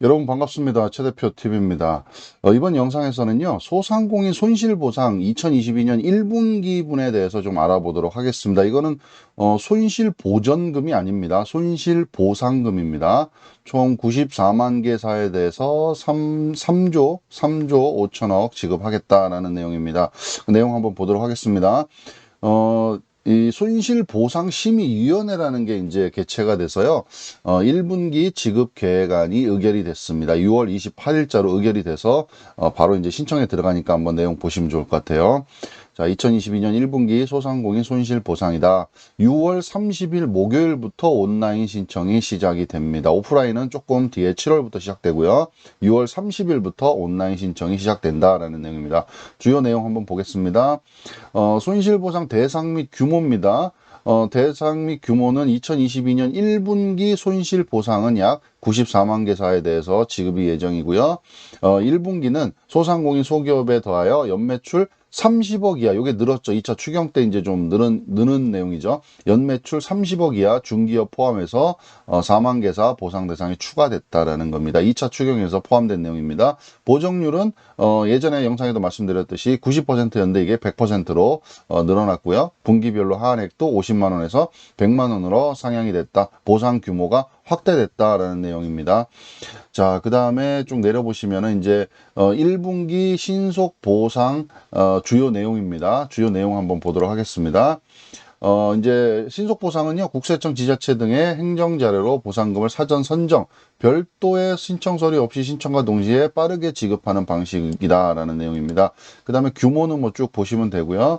여러분 반갑습니다. 최 대표 TV입니다. 어, 이번 영상에서는요, 소상공인 손실보상 2022년 1분기 분에 대해서 좀 알아보도록 하겠습니다. 이거는 어, 손실보전금이 아닙니다. 손실보상금입니다. 총 94만 개사에 대해서 3, 3조, 3조 5천억 지급하겠다라는 내용입니다. 그 내용 한번 보도록 하겠습니다. 어, 이 손실보상심의위원회라는 게 이제 개최가 돼서요, 어, 1분기 지급 계획안이 의결이 됐습니다. 6월 28일자로 의결이 돼서, 어, 바로 이제 신청에 들어가니까 한번 내용 보시면 좋을 것 같아요. 자, 2022년 1분기 소상공인 손실 보상이다. 6월 30일 목요일부터 온라인 신청이 시작이 됩니다. 오프라인은 조금 뒤에 7월부터 시작되고요. 6월 30일부터 온라인 신청이 시작된다라는 내용입니다. 주요 내용 한번 보겠습니다. 어, 손실 보상 대상 및 규모입니다. 어, 대상 및 규모는 2022년 1분기 손실 보상은 약 94만 개사에 대해서 지급이 예정이고요. 어, 1분기는 소상공인 소기업에 더하여 연매출 30억 이하, 요게 늘었죠. 2차 추경 때 이제 좀 늘은, 느는 내용이죠. 연매출 30억 이하 중기업 포함해서 어, 4만 개사 보상 대상이 추가됐다라는 겁니다. 2차 추경에서 포함된 내용입니다. 보정률은 어, 예전에 영상에도 말씀드렸듯이 90% 연대 이게 100%로 어, 늘어났고요. 분기별로 하한액도 50만 원에서 100만 원으로 상향이 됐다. 보상 규모가 확대됐다라는 내용입니다. 자, 그 다음에 쭉 내려보시면은 이제 어 1분기 신속 보상 어 주요 내용입니다. 주요 내용 한번 보도록 하겠습니다. 어, 이제 신속 보상은요, 국세청 지자체 등의 행정자료로 보상금을 사전 선정, 별도의 신청 서류 없이 신청과 동시에 빠르게 지급하는 방식이다라는 내용입니다. 그 다음에 규모는 뭐 쭉 보시면 되고요.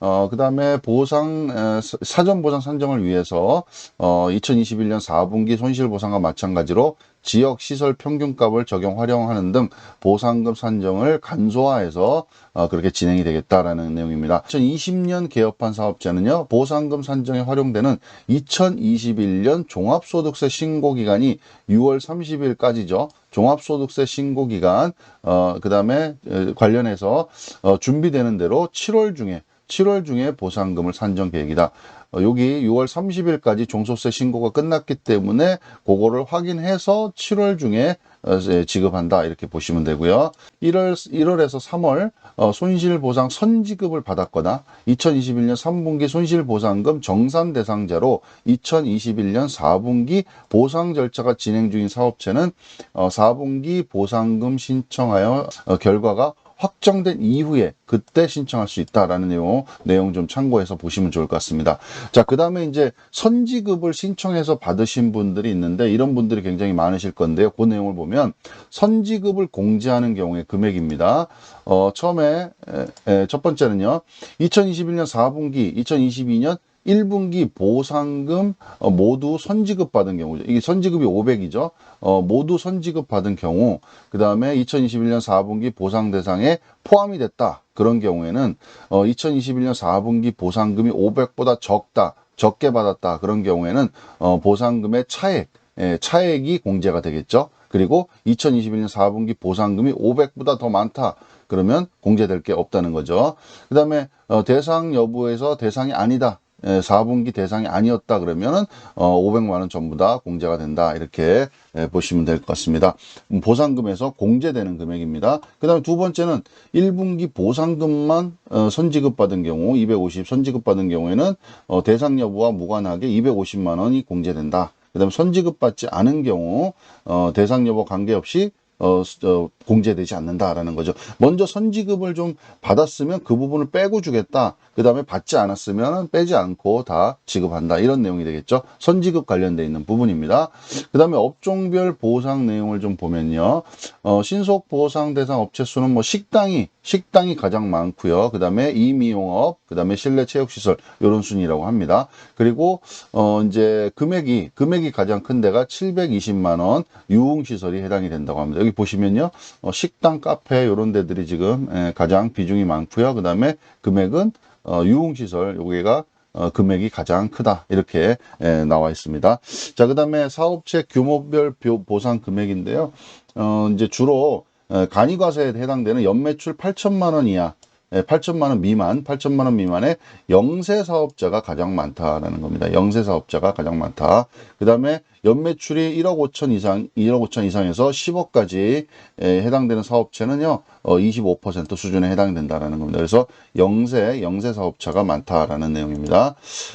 어, 그 다음에 보상, 사전 보상 산정을 위해서, 어, 2021년 4분기 손실보상과 마찬가지로 지역 시설 평균값을 적용 활용하는 등 보상금 산정을 간소화해서 어, 그렇게 진행이 되겠다라는 내용입니다. 2020년 개업한 사업자는요 보상금 산정에 활용되는 2021년 종합소득세 신고 기간이 6월 30일까지죠. 종합소득세 신고 기간 어, 그 다음에 에, 관련해서 어, 준비되는 대로 7월 중에 7월 중에 보상금을 산정 계획이다. 어, 여기 6월 30일까지 종소세 신고가 끝났기 때문에 그거를 확인해서 7월 중에 어, 지급한다 이렇게 보시면 되고요. 1월 1월에서 3월 어, 손실 보상 선지급을 받았거나 2021년 3분기 손실 보상금 정산 대상자로 2021년 4분기 보상 절차가 진행 중인 사업체는 어, 4분기 보상금 신청하여 어, 결과가 확정된 이후에 그때 신청할 수 있다라는 내용 내용 좀 참고해서 보시면 좋을 것 같습니다. 자, 그 다음에 이제 선지급을 신청해서 받으신 분들이 있는데 이런 분들이 굉장히 많으실 건데요. 그 내용을 보면 선지급을 공제하는 경우의 금액입니다. 어, 처음에 에, 에, 첫 번째는요. 2021년 4분기, 2022년 1분기 보상금 어, 모두 선지급 받은 경우죠. 이게 선지급이 500이죠. 어, 모두 선지급 받은 경우, 그 다음에 2021년 4분기 보상 대상에 포함이 됐다. 그런 경우에는 어, 2021년 4분기 보상금이 500보다 적다, 적게 받았다. 그런 경우에는 어, 보상금의 차액, 예, 차액이 공제가 되겠죠. 그리고 2021년 4분기 보상금이 500보다 더 많다. 그러면 공제될 게 없다는 거죠. 그 다음에 어, 대상 여부에서 대상이 아니다. 예, 4분기 대상이 아니었다 그러면은 어 500만 원 전부 다 공제가 된다 이렇게 예, 보시면 될 것 같습니다. 음, 보상금에서 공제되는 금액입니다. 그 다음에 두 번째는 1분기 보상금만 어, 선지급 받은 경우 250 선지급 받은 경우에는 어, 대상 여부와 무관하게 250만 원이 공제된다. 그 다음에 선지급 받지 않은 경우 어, 대상 여부 관계없이 어, 스- 어, 공제되지 않는다라는 거죠. 먼저 선지급을 좀 받았으면 그 부분을 빼고 주겠다. 그 다음에 받지 않았으면 빼지 않고 다 지급한다. 이런 내용이 되겠죠. 선지급 관련돼 있는 부분입니다. 그 다음에 업종별 보상 내용을 좀 보면요. 어, 신속 보상 대상 업체 수는 뭐 식당이, 식당이 가장 많고요. 그 다음에 이미용업, 그 다음에 실내 체육시설, 요런 순이라고 합니다. 그리고, 어, 이제 금액이, 금액이 가장 큰 데가 720만 원 유흥시설이 해당이 된다고 합니다. 여기 보시면요. 어, 식당, 카페, 요런 데들이 지금 에, 가장 비중이 많고요. 그 다음에 금액은 어, 유흥시설, 여기가 어, 금액이 가장 크다. 이렇게 에, 나와 있습니다. 자, 그 다음에 사업체 규모별 보상 금액인데요. 어, 이제 주로 에, 간이과세에 해당되는 연매출 8천만 원 이하, 8천만 원 미만, 8천만 원 미만의 영세 사업자가 가장 많다라는 겁니다. 영세 사업자가 가장 많다. 그 다음에 연매출이 1억 5천 이상, 1억 5천 이상에서 10억까지 해당되는 사업체는요, 어, 25% 수준에 해당된다라는 겁니다. 그래서 영세, 영세 사업자가 많다라는 내용입니다.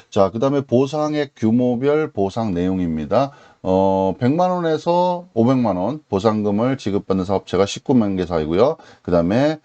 자, 그 다음에 보상액 규모별 보상 내용입니다. 어, 100만 원에서 500만 원 보상금을 지급받는 사업체가 19만 개 사이고요. 그 다음에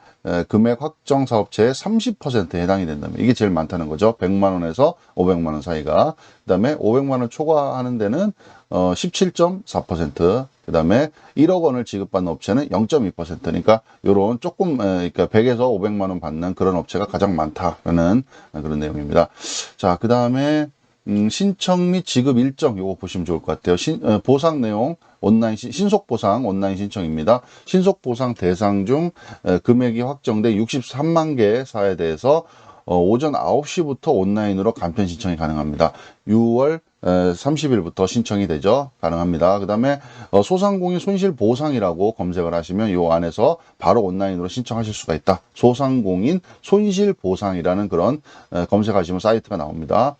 금액 확정 사업체의 30%에 해당이 된다면 이게 제일 많다는 거죠. 100만 원에서 500만 원 사이가. 그 다음에 500만 원 초과하는 데는 어, 17.4%. 그 다음에 1억 원을 지급받는 업체는 0.2%. 그러니까 요런 조금, 에, 그러니까 100에서 500만 원 받는 그런 업체가 가장 많다라는 그런 내용입니다. 자, 그 다음에 음, 신청 및 지급 일정 요거 보시면 좋을 것 같아요. 신, 어, 보상 내용 온라인 신, 신속 보상 온라인 신청입니다. 신속 보상 대상 중 에, 금액이 확정돼 63만 개 사에 대해서 어, 오전 9시부터 온라인으로 간편 신청이 가능합니다. 6월 30일부터 신청이 되죠. 가능합니다. 그 다음에 어, 소상공인 손실 보상이라고 검색을 하시면 이 안에서 바로 온라인으로 신청하실 수가 있다. 소상공인 손실 보상이라는 그런 검색하시면 사이트가 나옵니다.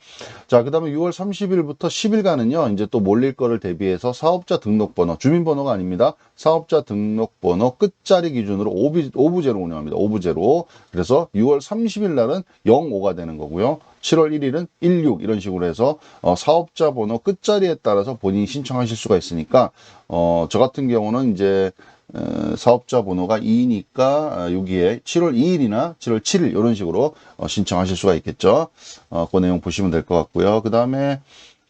자, 그 다음에 6월 30일부터 10일간은요, 이제 또 몰릴 거를 대비해서 사업자 등록번호, 주민번호가 아닙니다. 사업자 등록번호 끝자리 기준으로 오비, 오부제로 운영합니다. 오부제로. 그래서 6월 30일 날은 05가 되는 거고요. 7월 1일은 16 이런 식으로 해서 어, 사업자 번호 끝자리에 따라서 본인이 신청하실 수가 있으니까 어, 저 같은 경우는 이제 어, 사업자 번호가 2니까 어, 여기에 7월 2일이나 7월 7일 이런 식으로 어, 신청하실 수가 있겠죠. 어, 그 내용 보시면 될 것 같고요. 그 다음에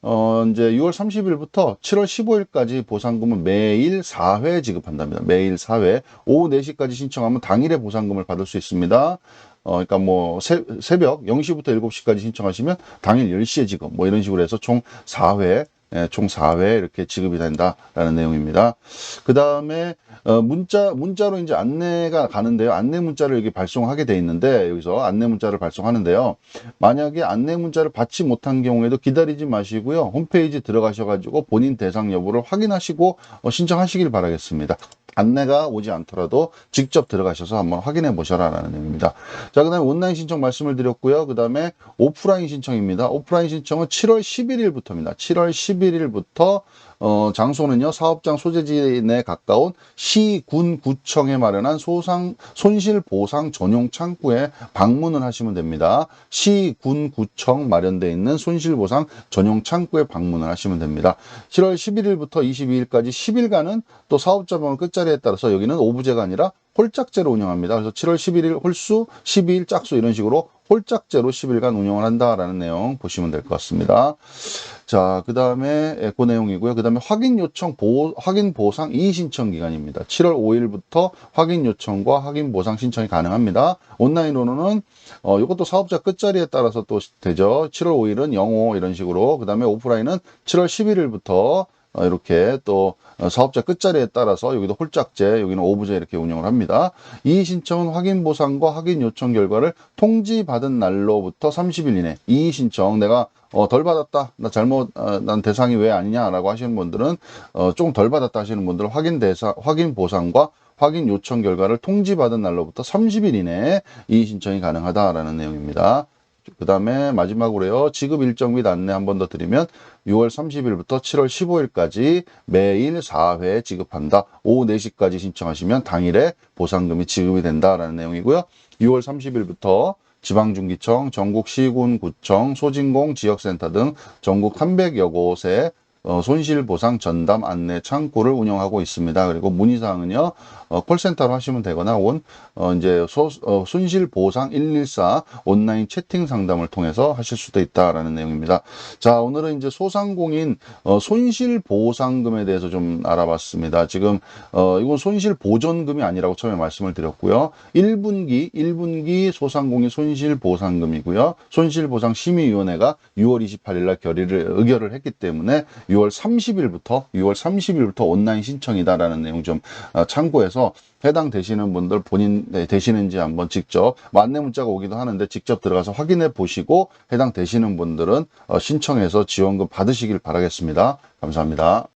어, 이제 6월 30일부터 7월 15일까지 보상금은 매일 4회 지급한답니다. 매일 4회. 오후 4시까지 신청하면 당일에 보상금을 받을 수 있습니다. 어, 그러니까 뭐 새, 새벽 0시부터 7시까지 신청하시면 당일 10시에 지급 뭐 이런 식으로 해서 총 4회 예, 총 4회 이렇게 지급이 된다라는 내용입니다. 그 다음에 어, 문자 문자로 이제 안내가 가는데요. 안내 문자를 여기 발송하게 돼 있는데 여기서 안내 문자를 발송하는데요. 만약에 안내 문자를 받지 못한 경우에도 기다리지 마시고요. 홈페이지 들어가셔가지고 본인 대상 여부를 확인하시고 어, 신청하시길 바라겠습니다. 안내가 오지 않더라도 직접 들어가셔서 한번 확인해 보셔라 라는 내용입니다. 자, 그 다음에 온라인 신청 말씀을 드렸고요. 그 다음에 오프라인 신청입니다. 오프라인 신청은 7월 11일부터입니다. 7월 11일부터 어, 장소는요, 사업장 소재지 내 가까운 시, 군, 구청에 마련한 소상, 손실 보상 전용 창구에 방문을 하시면 됩니다. 시, 군, 구청 마련되어 있는 손실 보상 전용 창구에 방문을 하시면 됩니다. 7월 11일부터 22일까지 10일간은 또 사업자 번호 끝자리에 따라서 여기는 오부제가 아니라 홀짝제로 운영합니다. 그래서 7월 11일 홀수, 12일 짝수 이런 식으로 홀짝제로 10일간 운영을 한다라는 내용 보시면 될 것 같습니다. 자, 그 다음에 그 내용이고요. 그 다음에 확인 요청 보, 확인 보상 이의 신청 기간입니다. 7월 5일부터 확인 요청과 확인 보상 신청이 가능합니다. 온라인으로는 어, 이것도 사업자 끝자리에 따라서 또 되죠. 7월 5일은 05 이런 식으로. 그 다음에 오프라인은 7월 11일부터 어, 이렇게 또 어, 사업자 끝자리에 따라서 여기도 홀짝제, 여기는 오부제 이렇게 운영을 합니다. 이 신청은 확인 보상과 확인 요청 결과를 통지받은 날로부터 30일 이내 이 신청 내가 어, 덜 받았다. 나 잘못, 어, 난 대상이 왜 아니냐라고 하시는 분들은, 어, 조금 덜 받았다 하시는 분들은 확인 대상, 확인 보상과 확인 요청 결과를 통지받은 날로부터 30일 이내에 이 신청이 가능하다라는 내용입니다. 그 다음에 마지막으로요. 지급 일정 및 안내 한 번 더 드리면 6월 30일부터 7월 15일까지 매일 4회 지급한다. 오후 4시까지 신청하시면 당일에 보상금이 지급이 된다라는 내용이고요. 6월 30일부터 지방중기청, 전국 시군, 구청, 소진공 지역센터 등 전국 300여 곳에 어, 손실보상 전담 안내 창구를 운영하고 있습니다. 그리고 문의사항은요, 어, 콜센터로 하시면 되거나, 혹은, 어, 이제, 소, 어, 손실보상 114 온라인 채팅 상담을 통해서 하실 수도 있다라는 내용입니다. 자, 오늘은 이제 소상공인, 어, 손실보상금에 대해서 좀 알아봤습니다. 지금, 어, 이건 손실보전금이 아니라고 처음에 말씀을 드렸고요. 1분기, 1분기 소상공인 손실보상금이고요. 손실보상심의위원회가 6월 28일 날 결의를, 의결을 했기 때문에 6월 30일부터 6월 30일부터 온라인 신청이다라는 내용 좀 어, 참고해서 해당 되시는 분들 본인 네, 되시는지 한번 직접 뭐 안내 문자가 오기도 하는데 직접 들어가서 확인해 보시고 해당 되시는 분들은 어, 신청해서 지원금 받으시길 바라겠습니다. 감사합니다.